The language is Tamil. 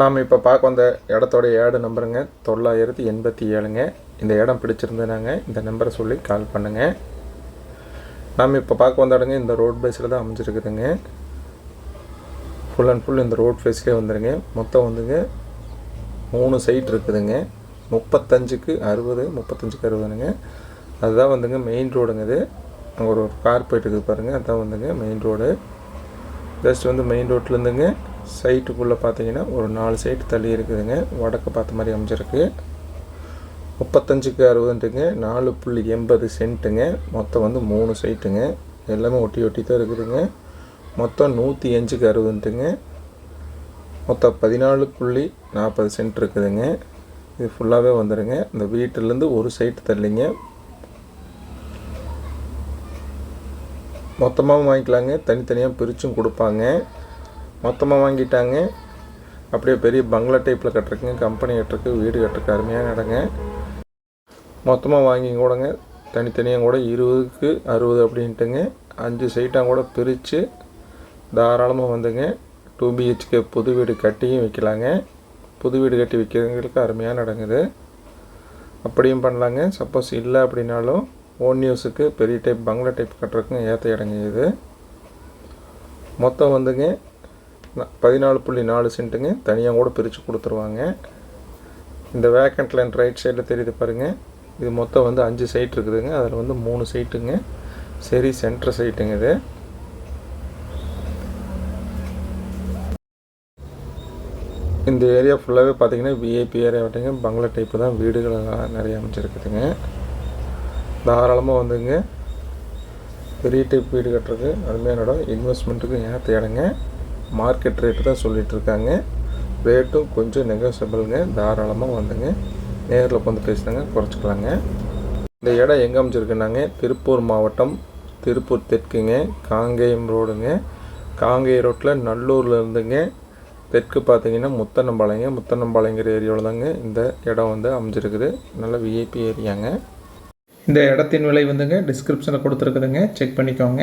நாம் இப்போ பார்க்க வந்த இடத்தோட ஏடு நம்பருங்க தொள்ளாயிரத்தி எண்பத்தி ஏழுங்க. இந்த இடம் பிடிச்சிருந்ததுனாங்க. இந்த நம்பரை சொல்லி கால் பண்ணுங்கள் நாம் இப்போ பார்க்க வந்த இடங்க இந்த ரோட் பேஸில் தான் அமைஞ்சிருக்குதுங்க. ஃபுல் அண்ட் ஃபுல் இந்த ரோட் ஃபேஸ்லேயே வந்துடுங்க மொத்தம் வந்துங்க மூணு சைட் இருக்குதுங்க. முப்பத்தஞ்சுக்கு அறுபது முப்பத்தஞ்சுக்கு அறுபதுங்க அதுதான் வந்துங்க மெயின் ரோடுங்க இது. அங்கே ஒரு கார் போயிட்டு இருக்குது பாருங்கள் அதுதான் வந்துங்க மெயின் ரோடு ஜஸ்ட் வந்து மெயின் ரோட்லேருந்துங்க சைட்டுக்குள்ளே பார்த்தீங்கன்னா ஒரு நாலு சைட்டு தள்ளி இருக்குதுங்க. வடக்கு பார்த்த மாதிரி அமைஞ்சிருக்கு. முப்பத்தஞ்சுக்கு அறுபதுன்ட்டுங்க. நாலு புள்ளி எண்பது சென்ட்டுங்க. மொத்தம் வந்து மூணு சைட்டுங்க. எல்லாமே ஒட்டி ஒட்டி தான் இருக்குதுங்க. மொத்தம் நூற்றி அஞ்சுக்கு அறுபதுன்ட்டுங்க. மொத்தம் பதினாலு புள்ளி நாற்பது சென்ட் இருக்குதுங்க. இது ஃபுல்லாகவே வந்துடுங்க இந்த வீட்டிலேருந்து ஒரு சைட்டு தள்ளிங்க. மொத்தமாகவும் வாங்கிக்கலாங்க. தனித்தனியாக பிரித்தும் கொடுப்பாங்க. மொத்தமாக வாங்கிட்டாங்க. அப்படியே பெரிய பங்களா டைப்பில் கட்டுறக்குங்க கம்பெனி கட்டுறதுக்கு வீடு கட்டுறக்கு அருமையான இடங்க. மொத்தமாக வாங்கி கூடங்க. தனித்தனியாக கூட இருபதுக்கு அறுபது அப்படின்ட்டுங்க. அஞ்சு சைட்டாக கூட பிரித்து தாராளமாக வந்துங்க. டூ பிஹெச்கே புது வீடு கட்டியும் விற்கலாங்க புது வீடு கட்டி விற்கிறவங்களுக்கு அருமையாக நடங்குது அப்படியும் பண்ணலாங்க. சப்போஸ் இல்லை அப்படின்னாலும் ஓன் நியூஸுக்கு பெரிய டைப் பங்களா டைப் கட்டுறதுக்குங்க ஏற்ற இடங்க இது. மொத்தம் வந்துங்க. பதினாலு புள்ளி நாலு சென்ட்டுங்க. தனியாக கூட பிரித்து கொடுத்துருவாங்க. இந்த வேக்கண்ட் லேண்ட் ரைட் சைடில் தெரியுது பாருங்கள் இது மொத்தம் வந்து அஞ்சு சைட் இருக்குதுங்க. அதில் வந்து மூணு சைட்டுங்க சரி சென்டர் சைட்டுங்க இது. இந்த ஏரியா ஃபுல்லாகவே பார்த்தீங்கன்னா விஐபி ஏரியா விட்டுங்க பங்களா டைப்பு தான் வீடுகள் நிறைய அமைச்சிருக்குதுங்க தாராளமாக வந்துங்க. பெரிய டைப் வீடு கட்டுறது அருமையான இடம் இன்வெஸ்ட்மெண்ட்டுக்கு ஏற்ற இடங்க மார்க்கெட் ரேட்டு தான் சொல்லிகிட்ருக்காங்க ரேட்டும் கொஞ்சம் நெகோசியபிளுங்க தாராளமாக வந்துங்க. நேரில் வந்து பேசுனாங்க குறைச்சிக்கலாங்க. இந்த இடம் எங்கே அமைச்சிருக்குனாங்க திருப்பூர் மாவட்டம் திருப்பூர் தெற்குங்க. காங்கேயம் ரோடுங்க. காங்கேயம் ரோட்டில் நல்லூரில் இருந்துங்க. தெற்கு பார்த்தீங்கன்னா முத்தனம்பாளையங்க. முத்தனம்பாளையங்கிற ஏரியாவில் தாங்க இந்த இடம் வந்து அமைஞ்சிருக்குது. நல்ல விஐபி ஏரியாங்க. இந்த இடத்தின் விலை வந்துங்க டிஸ்கிரிப்ஷனில் கொடுத்துருக்குதுங்க. செக் பண்ணிக்கோங்க.